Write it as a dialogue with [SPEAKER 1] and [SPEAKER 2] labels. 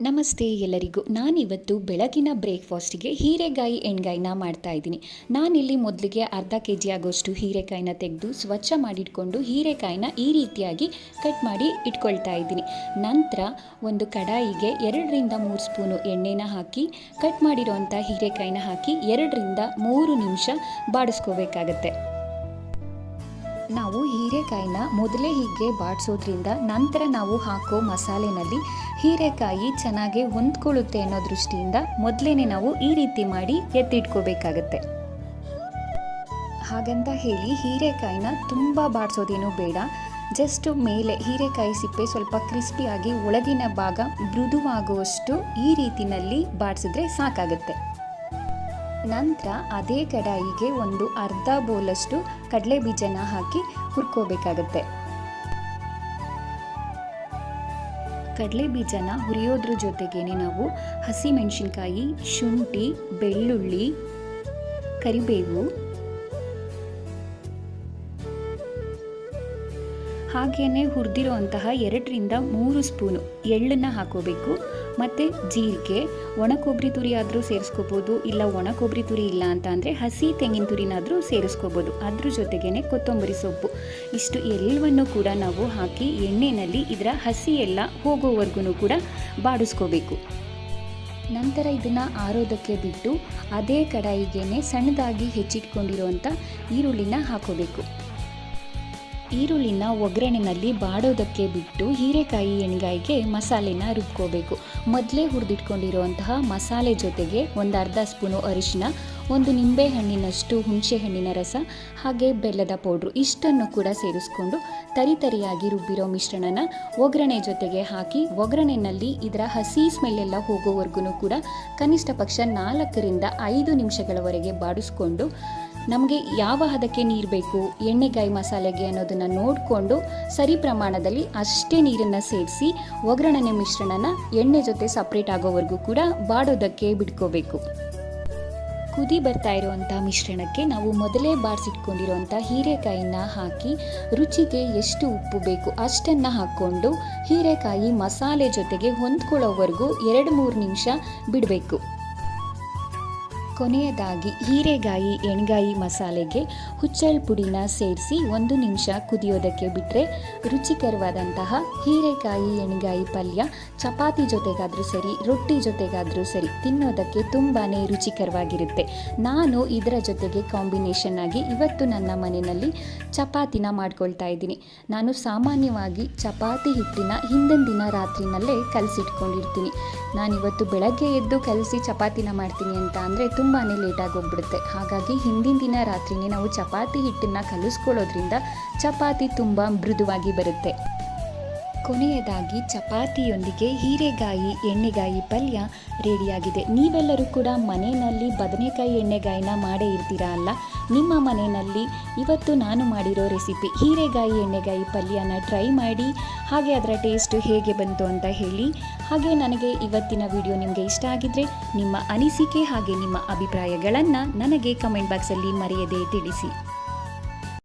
[SPEAKER 1] ನಮಸ್ತೆ ಎಲ್ಲರಿಗೂ. ನಾನಿವತ್ತು ಬೆಳಗಿನ ಬ್ರೇಕ್ಫಾಸ್ಟಿಗೆ ಹೀರೆಕಾಯಿ ಎಣ್ಗಾಯಿನ ಮಾಡ್ತಾ ಇದ್ದೀನಿ. ನಾನಿಲ್ಲಿ ಮೊದಲಿಗೆ ಅರ್ಧ ಕೆ ಜಿ ಆಗೋಷ್ಟು ಹೀರೆಕಾಯಿನ ತೆಗೆದು ಸ್ವಚ್ಛ ಮಾಡಿಟ್ಕೊಂಡು ಹೀರೆಕಾಯಿನ ಈ ರೀತಿಯಾಗಿ ಕಟ್ ಮಾಡಿ ಇಟ್ಕೊಳ್ತಾ ಇದ್ದೀನಿ. ನಂತರ ಒಂದು ಕಡಾಯಿಗೆ ಎರಡರಿಂದ ಮೂರು ಸ್ಪೂನು ಎಣ್ಣೆನ ಹಾಕಿ ಕಟ್ ಮಾಡಿರೋವಂಥ ಹೀರೆಕಾಯಿನ ಹಾಕಿ ಎರಡರಿಂದ ಮೂರು ನಿಮಿಷ ಬಾಡಿಸ್ಕೋಬೇಕಾಗತ್ತೆ. ನಾವು ಹೀರೆಕಾಯಿನ ಮೊದಲೇ ಹೀಗೆ ಬಾಡಿಸೋದ್ರಿಂದ ನಂತರ ನಾವು ಹಾಕೋ ಮಸಾಲೆನಲ್ಲಿ ಹೀರೆಕಾಯಿ ಚೆನ್ನಾಗಿ ಹೊಂದ್ಕೊಳ್ಳುತ್ತೆ ಅನ್ನೋ ದೃಷ್ಟಿಯಿಂದ ಮೊದಲೇ ನಾವು ಈ ರೀತಿ ಮಾಡಿ ಎತ್ತಿಟ್ಕೋಬೇಕಾಗತ್ತೆ. ಹಾಗಂತ ಹೇಳಿ ಹೀರೆಕಾಯಿನ ತುಂಬ ಬಾಡಿಸೋದೇನು ಬೇಡ. ಜಸ್ಟ್ ಮೇಲೆ ಹೀರೆಕಾಯಿ ಸಿಪ್ಪೆ ಸ್ವಲ್ಪ ಕ್ರಿಸ್ಪಿಯಾಗಿ ಒಳಗಿನ ಭಾಗ ಮೃದುವಾಗುವಷ್ಟು ಈ ರೀತಿನಲ್ಲಿ ಬಾಡಿಸಿದ್ರೆ ಸಾಕಾಗುತ್ತೆ. ನಂತರ ಅದೇ ಕಡಾಯಿಗೆ ಒಂದು ಅರ್ಧ ಬೋಲಷ್ಟು ಕಡಲೆ ಬೀಜನ ಹಾಕಿ ಹುರ್ಕೋಬೇಕಾಗತ್ತೆ. ಕಡಲೆ ಬೀಜನ ಹುರಿಯೋದ್ರ ಜೊತೆಗೇನೆ ನಾವು ಹಸಿಮೆಣಸಿನ್ಕಾಯಿ, ಶುಂಠಿ, ಬೆಳ್ಳುಳ್ಳಿ, ಕರಿಬೇವು ಹಾಗೆಯೇ ಹುರಿದಿರುವಂತಹ ಎರಡರಿಂದ ಮೂರು ಸ್ಪೂನು ಎಳ್ಳನ್ನು ಹಾಕೋಬೇಕು. ಮತ್ತು ಜೀರಿಗೆ ಒಣ ಕೊಬ್ಬರಿ ತುರಿ ಆದರೂ ಸೇರಿಸ್ಕೋಬೋದು, ಇಲ್ಲ ಒಣ ಕೊಬ್ಬರಿ ತುರಿ ಇಲ್ಲ ಅಂತ ಅಂದರೆ ಹಸಿ ತೆಂಗಿನ ತುರಿನಾದರೂ ಸೇರಿಸ್ಕೋಬೋದು. ಅದ್ರ ಜೊತೆಗೇ ಕೊತ್ತಂಬರಿ ಸೊಪ್ಪು. ಇಷ್ಟು ಎಲ್ಲವನ್ನು ಕೂಡ ನಾವು ಹಾಕಿ ಎಣ್ಣೆಯಲ್ಲಿ ಇದರ ಹಸಿ ಎಲ್ಲ ಹೋಗೋವರೆಗೂ ಕೂಡ ಬಾಡಿಸ್ಕೋಬೇಕು. ನಂತರ ಇದನ್ನು ಆರೋದಕ್ಕೆ ಬಿಟ್ಟು ಅದೇ ಕಡಾಯಿಗೆ ಸಣ್ಣದಾಗಿ ಹೆಚ್ಚಿಟ್ಕೊಂಡಿರುವಂಥ ಈರುಳ್ಳಿನ ಹಾಕೋಬೇಕು. ಈರುಳ್ಳಿನ ಒಗ್ಗರಣೆನಲ್ಲಿ ಬಾಡೋದಕ್ಕೆ ಬಿಟ್ಟು ಹೀರೆಕಾಯಿ ಎಣ್ಗಾಯಿಗೆ ಮಸಾಲೆನ ರುಬ್ಕೋಬೇಕು. ಮೊದಲೇ ಹುರಿದಿಟ್ಕೊಂಡಿರುವಂತಹ ಮಸಾಲೆ ಜೊತೆಗೆ ಒಂದು ಅರ್ಧ ಸ್ಪೂನು ಅರಿಶಿನ, ಒಂದು ನಿಂಬೆ ಹಣ್ಣಿನಷ್ಟು ಹುಣಸೆ ಹಣ್ಣಿನ ರಸ, ಹಾಗೆ ಬೆಲ್ಲದ ಪೌಡ್ರು ಇಷ್ಟನ್ನು ಕೂಡ ಸೇರಿಸ್ಕೊಂಡು ತರಿತರಿಯಾಗಿ ರುಬ್ಬಿರೋ ಮಿಶ್ರಣನ ಒಗ್ಗರಣೆ ಜೊತೆಗೆ ಹಾಕಿ ಒಗ್ಗರಣೆಯಲ್ಲಿ ಇದರ ಹಸಿ ಸ್ಮೆಲ್ಲೆಲ್ಲ ಹೋಗೋವರೆಗೂ ಕೂಡ ಕನಿಷ್ಠ ಪಕ್ಷ ನಾಲ್ಕರಿಂದ ಐದು ನಿಮಿಷಗಳವರೆಗೆ ಬಾಡಿಸ್ಕೊಂಡು ನಮಗೆ ಯಾವ ಹದಕ್ಕೆ ನೀರು ಬೇಕು ಎಣ್ಣೆಗಾಯಿ ಮಸಾಲೆಗೆ ಅನ್ನೋದನ್ನು ನೋಡಿಕೊಂಡು ಸರಿ ಪ್ರಮಾಣದಲ್ಲಿ ಅಷ್ಟೇ ನೀರನ್ನು ಸೇರಿಸಿ ಒಗ್ಗರಣೆ ಮಿಶ್ರಣನ ಎಣ್ಣೆ ಜೊತೆ ಸಪ್ರೇಟ್ ಆಗೋವರೆಗೂ ಕೂಡ ಬಾಡೋದಕ್ಕೆ ಬಿಟ್ಕೋಬೇಕು. ಕುದಿ ಬರ್ತಾ ಇರುವಂಥ ಮಿಶ್ರಣಕ್ಕೆ ನಾವು ಮೊದಲೇ ಬಾರಿಸಿಟ್ಕೊಂಡಿರುವಂಥ ಹೀರೆಕಾಯಿನ ಹಾಕಿ ರುಚಿಗೆ ಎಷ್ಟು ಉಪ್ಪು ಬೇಕು ಅಷ್ಟನ್ನು ಹಾಕ್ಕೊಂಡು ಹೀರೆಕಾಯಿ ಮಸಾಲೆ ಜೊತೆಗೆ ಹೊಂದ್ಕೊಳ್ಳೋವರೆಗೂ ಎರಡು ಮೂರು ನಿಮಿಷ ಬಿಡಬೇಕು. ಕೊನೆಯದಾಗಿ ಹೀರೆಗಾಯಿ, ಎಣ್ಗಾಯಿ ಮಸಾಲೆಗೆ ಹುಚ್ಚಲ್ ಪುಡಿನ ಸೇರಿಸಿ ಒಂದು ನಿಮಿಷ ಕುದಿಯೋದಕ್ಕೆ ಬಿಟ್ಟರೆ ರುಚಿಕರವಾದಂತಹ ಹೀರೆಕಾಯಿ ಎಣ್ಗಾಯಿ ಪಲ್ಯ ಚಪಾತಿ ಜೊತೆಗಾದರೂ ಸರಿ, ರೊಟ್ಟಿ ಜೊತೆಗಾದರೂ ಸರಿ ತಿನ್ನೋದಕ್ಕೆ ತುಂಬಾ ರುಚಿಕರವಾಗಿರುತ್ತೆ. ನಾನು ಇದರ ಜೊತೆಗೆ ಕಾಂಬಿನೇಷನ್ ಆಗಿ ಇವತ್ತು ನನ್ನ ಮನೆಯಲ್ಲಿ ಚಪಾತಿನ ಮಾಡ್ಕೊಳ್ತಾ ಇದ್ದೀನಿ. ನಾನು ಸಾಮಾನ್ಯವಾಗಿ ಚಪಾತಿ ಹಿಟ್ಟಿನ ಹಿಂದಿನ ದಿನ ರಾತ್ರಿನಲ್ಲೇ ಕಲಸಿಟ್ಕೊಂಡಿರ್ತೀನಿ. ನಾನಿವತ್ತು ಬೆಳಗ್ಗೆ ಎದ್ದು ಕಲಸಿ ಚಪಾತಿನ ಮಾಡ್ತೀನಿ ಅಂತ ಅಂದರೆ ತುಂಬಾ ಲೇಟಾಗಿ ಹೋಗ್ಬಿಡುತ್ತೆ. ಹಾಗಾಗಿ ಹಿಂದಿನ ದಿನ ರಾತ್ರಿನೇ ನಾವು ಚಪಾತಿ ಹಿಟ್ಟನ್ನು ಕಲಿಸ್ಕೊಳ್ಳೋದ್ರಿಂದ ಚಪಾತಿ ತುಂಬ ಮೃದುವಾಗಿ ಬರುತ್ತೆ. ಕೊನೆಯದಾಗಿ ಚಪಾತಿಯೊಂದಿಗೆ ಹೀರೆಗಾಯಿ, ಎಣ್ಣೆಗಾಯಿ ಪಲ್ಯ ರೆಡಿಯಾಗಿದೆ. ನೀವೆಲ್ಲರೂ ಕೂಡ ಮನೆಯಲ್ಲಿ ಬದನೆಕಾಯಿ, ಎಣ್ಣೆಗಾಯಿನ ಮಾಡೇ ಇರ್ತೀರಾ ಅಲ್ಲ? ನಿಮ್ಮ ಮನೆಯಲ್ಲಿ ಇವತ್ತು ನಾನು ಮಾಡಿರೋ ರೆಸಿಪಿ ಹೀರೆಗಾಯಿ, ಎಣ್ಣೆಗಾಯಿ ಪಲ್ಯನ ಟ್ರೈ ಮಾಡಿ, ಹಾಗೆ ಅದರ ಟೇಸ್ಟು ಹೇಗೆ ಬಂತು ಅಂತ ಹೇಳಿ. ಹಾಗೆ ನನಗೆ ಇವತ್ತಿನ ವಿಡಿಯೋ ನಿಮಗೆ ಇಷ್ಟ ಆಗಿದ್ರೆ ನಿಮ್ಮ ಅನಿಸಿಕೆ ಹಾಗೆ ನಿಮ್ಮ ಅಭಿಪ್ರಾಯಗಳನ್ನು ನನಗೆ ಕಮೆಂಟ್ ಬಾಕ್ಸಲ್ಲಿ ಮರೆಯದೇ ತಿಳಿಸಿ.